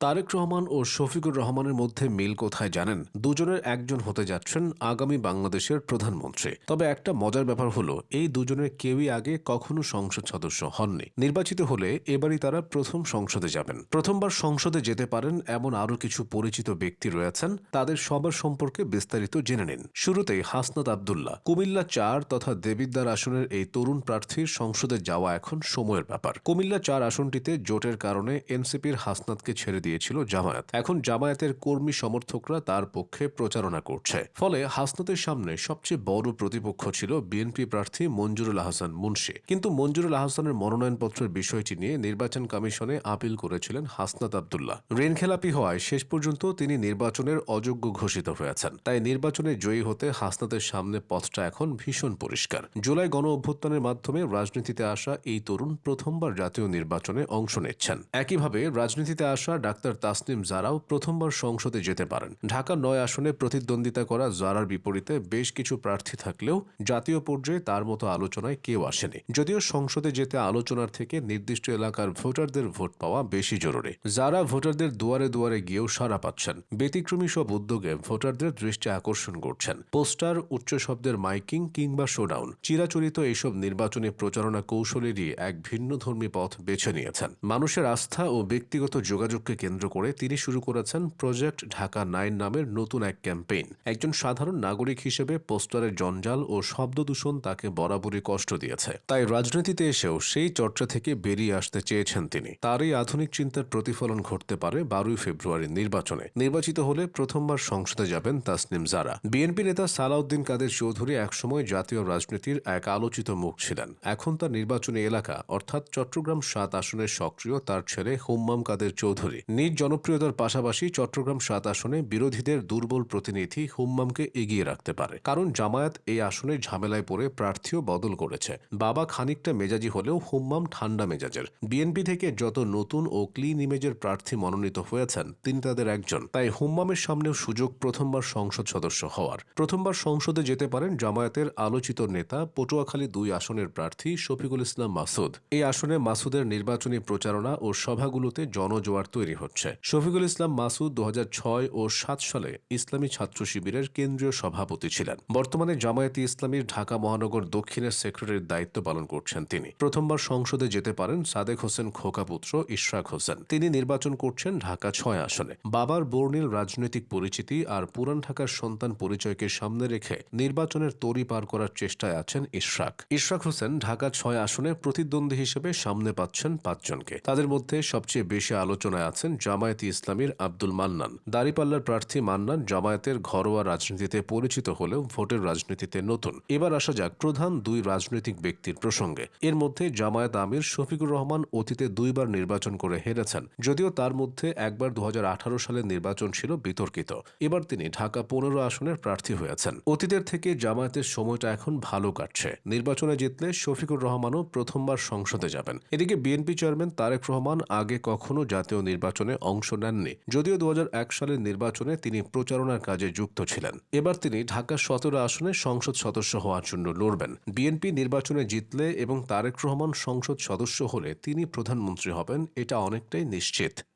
তারেক রহমান ও শফিকুর রহমানের মধ্যে মিল কোথায় জানেন? দুজনের একজন হতে যাচ্ছেন আগামী বাংলাদেশের প্রধানমন্ত্রী। তবে একটা মজার ব্যাপার হলো, এই দুজনের কেউই আগে কখনো সংসদ সদস্য হননি। নির্বাচিত হলে এবারই তারা প্রথম সংসদে যাবেন। প্রথমবার সংসদে যেতে পারেন এমন আরও কিছু পরিচিত ব্যক্তি রয়েছেন, তাদের সবার সম্পর্কে বিস্তারিত জেনে নিন। শুরুতেই হাসনাত আবদুল্লাহ। কুমিল্লা চার তথা দেবিদ্বার আসনের এই তরুণ প্রার্থীর সংসদে যাওয়া এখন সময়ের ব্যাপার। কুমিল্লা চার আসনটিতে জোটের কারণে এনসিপির হাসনাতকে ছেড়ে দিয়েছিল জামায়াত। এখন জামায়াতের কর্মী সমর্থকরা তার পক্ষে প্রচারণা করছে। ফলে হাসনাতের সামনে সবচেয়ে বড় প্রতিপক্ষ ছিল বিএনপি প্রার্থী মঞ্জুরুল আহসান মুন্সি। কিন্তু মঞ্জুরুল আহসানের মনোনয়নপত্রের বিষয়টি নিয়ে নির্বাচন কমিশনে আপিল করেছিলেন হাসনাত আবদুল্লাহ। ঋণখেলাপি হওয়ায় শেষ পর্যন্ত তিনি নির্বাচনের অযোগ্য ঘোষিত হয়েছেন। তাই নির্বাচনে জয়ী হতে হাসনাতের সামনে পথটা এখন ভীষণ পরিষ্কার। জুলাই গণ অভ্যুত্থানের মাধ্যমে রাজনীতিতে আসা এই তরুণ প্রথমবার জাতীয় নির্বাচনে অংশ নিচ্ছেন। একইভাবে রাজনীতিতে আসা ডাক্তার তাসনিম জারাও প্রথমবার সংসদে যেতে পারেন। ঢাকা নয় আসনে প্রতিদ্বন্দ্বিতা করা জারার বিপরীতে বেশ কিছু প্রার্থী থাকলেও জাতীয় পর্যায়ে তার মতো আলোচনায় কেউ আসেনি। যদিও সংসদে যেতে আলোচনার থেকে নির্দিষ্ট এলাকার ভোটারদের ভোট পাওয়া বেশি জরুরি। যারা ভোটারদের দুয়ারে দুয়ারে গিয়েও সাড়া পাচ্ছেন। ব্যতিক্রমী সব উদ্যোগে ভোটারদের দৃষ্টি আকর্ষণ করছেন। পোস্টার, উচ্চ শব্দের মাইকিং কিংবা শোডাউন। চিরাচরিত এইসব নির্বাচনী প্রচারণা কৌশলেরই এক ভিন্ন ধর্মী পথ বেছে নিয়েছেন। মানুষের আস্থা ও ব্যক্তিগত যোগাযোগকে কেন্দ্র করে তিনি শুরু করেছেন প্রজেক্ট ঢাকা নাইন নামের নতুন এক ক্যাম্পেইন। একজন সাধারণ নাগরিক হিসেবে পোস্টারের জঞ্জাল ও শব্দ দূষণ তাকে বরাবরই কষ্ট দিয়েছে। তাই রাজনীতিতে এসেও সেই চর্চা থেকে বেরিয়ে আসতে চেয়েছেন তিনি। তার এই আধুনিক চিন্তার প্রতিফলন ঘটতে পারে বারোই ফেব্রুয়ারির নির্বাচনে। নির্বাচিত হলে প্রথমবার সংসদে যাবেন তাসনিম জারা। বিএনপি নেতা সালাউদ্দিন কাদের চৌধুরী একসময় জাতীয় রাজনীতির এক আলোচিত মুখ ছিলেন। এখন তার নির্বাচনী এলাকা, অর্থাৎ চট্টগ্রাম সাত আসনের সক্রিয় তার ছেলে হুম্মাম কাদের চৌধুরী নিজ জনপ্রিয়তার পাশাপাশি চট্টগ্রাম সাত আসনে বিরোধীদের দুর্বল প্রতিনিধি হুম্মামকে এগিয়ে রাখতে পারে। কারণ জামায়াত এই আসনে ঝামেলায় পড়ে প্রার্থীও বদল করেছে। বাবা খানিকটা মেজাজি হলেও হুম্মাম ঠান্ডা মেজাজের। বিএনপি থেকে যত নতুন ও ক্লিন ইমেজের প্রার্থী মনোনীত হয়েছেন, তিনি তাদের একজন। তাই হুম্মামের সামনেও সুযোগ প্রথমবার সংসদ সদস্য হওয়ার। প্রথমবার সংসদে যেতে পারেন জামায়াতের আলোচিত নেতা, পটুয়াখালী দুই আসনের প্রার্থী শফিকুল ইসলাম মাসুদ। এই আসনে মাসুদের নির্বাচনী প্রচারণা ও সভাগুলোতে জনজোয়ার তৈরি হচ্ছে শফিকুল ইসলাম মাসুদ দু হাজার ছয় ও সাত সালে ইসলামী ছাত্র শিবিরের কেন্দ্রীয় সভাপতি ছিলেন। বর্তমানে জামায়াতি ইসলামীর ঢাকা মহানগর দক্ষিণের সেক্রেটারির দায়িত্ব পালন করছেন তিনি। প্রথমবার সংসদে যেতে পারেন সাদেক হোসেন খোকাপুত্র, ইশরাক হোসেন। তিনি নির্বাচন করছেন ঢাকা ছয় আসনে। বাবার বর্ণিল রাজনৈতিক পরিচিতি আর পুরান ঢাকার সন্তান পরিচয়কে সামনে রেখে নির্বাচনের তরি পার করার চেষ্টায় আছেন ইশরাক। ইশরাক হোসেন ঢাকা ছয় আসনে প্রতিদ্বন্দ্বী হিসেবে সামনে পাচ্ছেন পাঁচজনকে। তাদের মধ্যে সবচেয়ে বেশি আলোচনায় আছেন জামায়াতি ইসলামীর আব্দুল মান্নান। দাঁড়িপাল্লার প্রার্থী মান্নান জামায়াতের ঘরোয়া রাজনীতিতে পরিচিত হলেও ভোটের রাজনীতিতে নতুন। এবার আসা যাক প্রধান দুই রাজনৈতিক ব্যক্তির প্রসঙ্গে। এর মধ্যে জামায়াত আমির শফিকুর রহমান অতীতে দুইবার নির্বাচন করে হেরেছেন, যদিও তার মধ্যে একবার দু সালের নির্বাচন ছিল বিতর্কিত। এবার তিনি ঢাকা পনেরো আসনের প্রার্থী হয়েছেন। অতীতের থেকে জামায়াতের সময়টা এখন ভালো কাটছে। নির্বাচনে জিতলে শফিকুর রহমানও প্রথমবার সংসদে যাবেন। এদিকে বিএনপি চেয়ারম্যান তারেক রহমান আগে কখনো জাতীয় নির্বাচনে অংশ নেননি। যদিও দু হাজার এক সালের নির্বাচনে তিনি প্রচারণার কাজে যুক্ত ছিলেন। এবার তিনি ঢাকা সতেরো আসনে সংসদ সদস্য হওয়ার জন্য লড়বেন। বিএনপি নির্বাচনে জিতলে এবং তারেক রহমান সংসদ সদস্য হলে তিনি প্রধানমন্ত্রী হবেন, এটা অনেকটাই নিশ্চিত।